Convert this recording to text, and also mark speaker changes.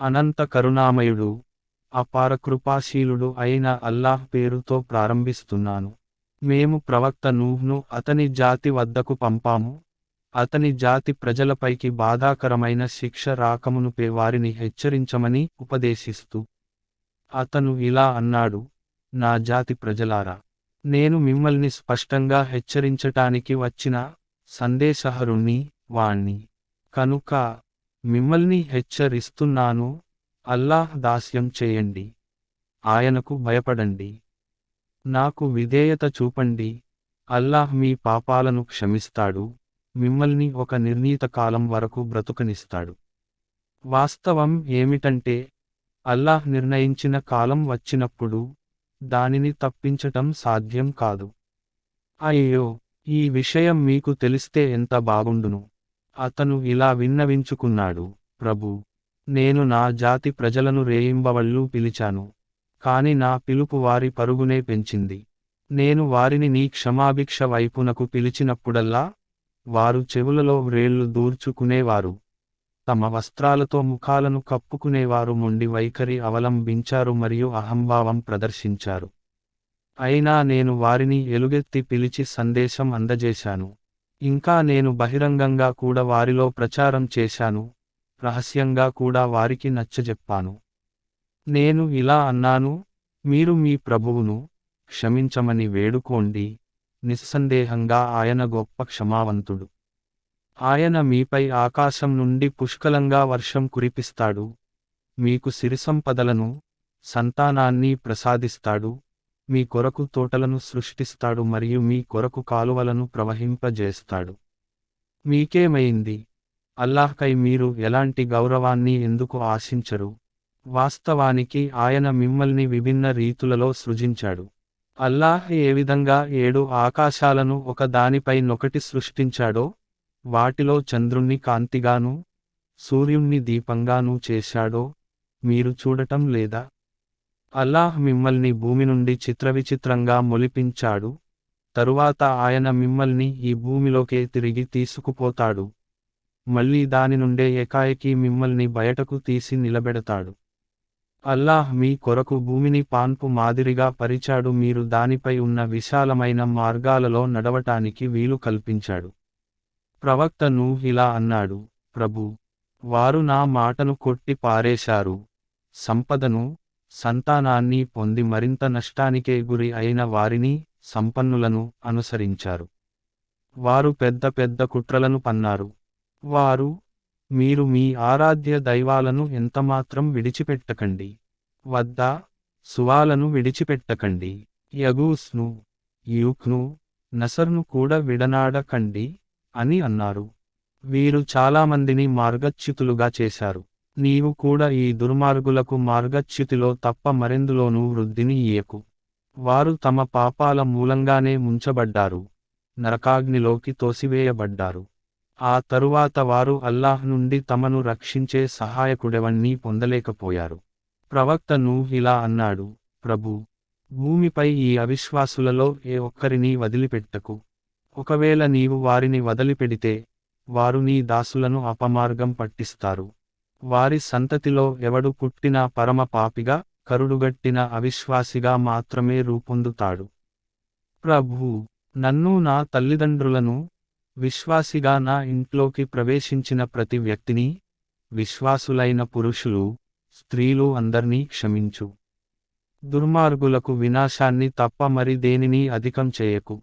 Speaker 1: అనంత కరుణామయుడు అపార కృపాశీలుడు అయిన అల్లాహ్ పేరుతో ప్రారంభిస్తున్నాను. మేము ప్రవక్త నూహ్ను అతని జాతి వద్దకు పంపాము. అతని జాతి ప్రజలపైకి బాధాకరమైన శిక్ష రాకమునుపే వారిని హెచ్చరించమని ఉపదేశిస్తూ అతను ఇలా అన్నాడు నా జాతి ప్రజలారా నేను మిమ్మల్ని స్పష్టంగా హెచ్చరించటానికి వచ్చిన సందేశహరుణ్ణి వాణ్ణి. కనుక మిమ్మల్ని హెచ్చరిస్తున్నాను. అల్లాహ్ దాస్యం చేయండి. ఆయనకు భయపడండి. నాకు విధేయత చూపండి. అల్లాహ్ మీ పాపాలను క్షమిస్తాడు. మిమ్మల్ని ఒక నిర్ణీత కాలం వరకు బ్రతుకనిస్తాడు. వాస్తవం ఏమిటంటే అల్లాహ్ నిర్ణయించిన కాలం వచ్చినప్పుడు దానిని తప్పించటం సాధ్యం కాదు. అయ్యో ఈ విషయం మీకు తెలిస్తే ఎంత బాగుండును. అతను ఇలా విన్నవించుకున్నాడు ప్రభు నేను నా జాతి ప్రజలను రేయింబవళ్ళు పిలిచాను కాని నా పిలుపు వారి పరుగునే పెంచింది. నేను వారిని నీ క్షమాభిక్ష వైపునకు పిలిచినప్పుడల్లా వారు చెవులలో వ్రేళ్ళు దూర్చుకునేవారు. తమ వస్త్రాలతో ముఖాలను కప్పుకునేవారు మొండి వైఖరి అవలంబించారు మరియు అహంభావం ప్రదర్శించారు. అయినా నేను వారిని ఎలుగెత్తి పిలిచి సందేశం అందజేశాను. ఇంకా నేను బహిరంగంగా కూడా వారిలో ప్రచారం చేశాను రహస్యంగా కూడా వారికి నచ్చజెప్పాను. నేను ఇలా అన్నాను మీరు మీ ప్రభువును క్షమించమని వేడుకోండి నిస్సందేహంగా ఆయన గొప్ప క్షమావంతుడు. ఆయన మీపై ఆకాశం నుండి పుష్కలంగా వర్షం కురిపిస్తాడు మీకు సిరిసంపదలను సంతానాన్ని ప్రసాదిస్తాడు. మీ కొరకు తోటలను సృష్టిస్తాడు మరియు మీ కొరకు కాలువలను ప్రవహింపజేస్తాడు. మీకేమైంది? అల్లాహ్కై మీరు ఎలాంటి గౌరవాన్ని ఎందుకు ఆశించరు? వాస్తవానికి ఆయన మిమ్మల్ని విభిన్న రీతులలో సృజించాడు. అల్లాహ్ ఏ విధంగా ఏడు ఆకాశాలను ఒక దానిపై నొకటి సృష్టించాడో వాటిలో చంద్రుణ్ణి కాంతిగాను సూర్యుణ్ణి దీపంగానూ చేశాడో మీరు చూడటం లేదా? అల్లాహ్ మిమ్మల్ని భూమి నుండి చిత్రవిచిత్రంగా మొలిపించాడు. తరువాత ఆయన మిమ్మల్ని ఈ భూమిలోకే తిరిగి తీసుకుపోతాడు. మళ్ళీ దాని నుండే ఏకాయకి మిమ్మల్ని బయటకు తీసి నిలబెడతాడు. అల్లాహ్ మీ కొరకు భూమిని పాన్పు మాదిరిగా పరిచాడు. మీరు దానిపై ఉన్న విశాలమైన మార్గాలలో నడవటానికి వీలు కల్పించాడు. ప్రవక్త నూహ్ ఇలా అన్నాడు ప్రభు వారు నా మాటను కొట్టి పారేశారు. సంపదను సంతానాన్ని పొంది మరింత నష్టానికే గురి అయిన వారిని సంపన్నులను అనుసరించారు. వారు పెద్ద పెద్ద కుట్రలను పన్నారు. వారు మీరు మీ ఆరాధ్య దైవాలను ఎంతమాత్రం విడిచిపెట్టకండి. వద్ద సువాలను విడిచిపెట్టకండి. యగూస్ను యూక్ను నసర్ను కూడా విడనాడకండి అని అన్నారు. వీరు చాలామందిని మార్గచ్యుతులుగా చేశారు. నీవు కూడా ఈ దుర్మార్గులకు మార్గచ్యుతిలో తప్ప మరెందులోనూ వృద్ధిని ఇయ్యకు. వారు తమ పాపాల మూలంగానే ముంచబడ్డారు. నరకాగ్నిలోకి తోసివేయబడ్డారు. ఆ తరువాత వారు అల్లాహ్ నుండి తమను రక్షించే సహాయకుడెవన్నీ పొందలేకపోయారు. ప్రవక్త నూహ్ ఇలా అన్నాడు ప్రభు భూమిపై ఈ అవిశ్వాసులలో ఏ ఒక్కరిని వదిలిపెట్టకు. ఒకవేళ నీవు వారిని వదిలిపెడితే వారు నీ దాసులను అపమార్గం పట్టిస్తారు. వారి సంతతిలో ఎవడు పుట్టినా పరమ పాపిగా కరుడుగట్టిన అవిశ్వాసిగా మాత్రమే రూపొందుతాడు. ప్రభూ నన్ను నా తల్లిదండ్రులను విశ్వాసిగా నా ఇంట్లోకి ప్రవేశించిన ప్రతి వ్యక్తిని విశ్వాసులైన పురుషులు స్త్రీలు అందర్నీ క్షమించు. దుర్మార్గులకు వినాశాన్ని తప్ప మరి దేనిని అధికం చేయకు.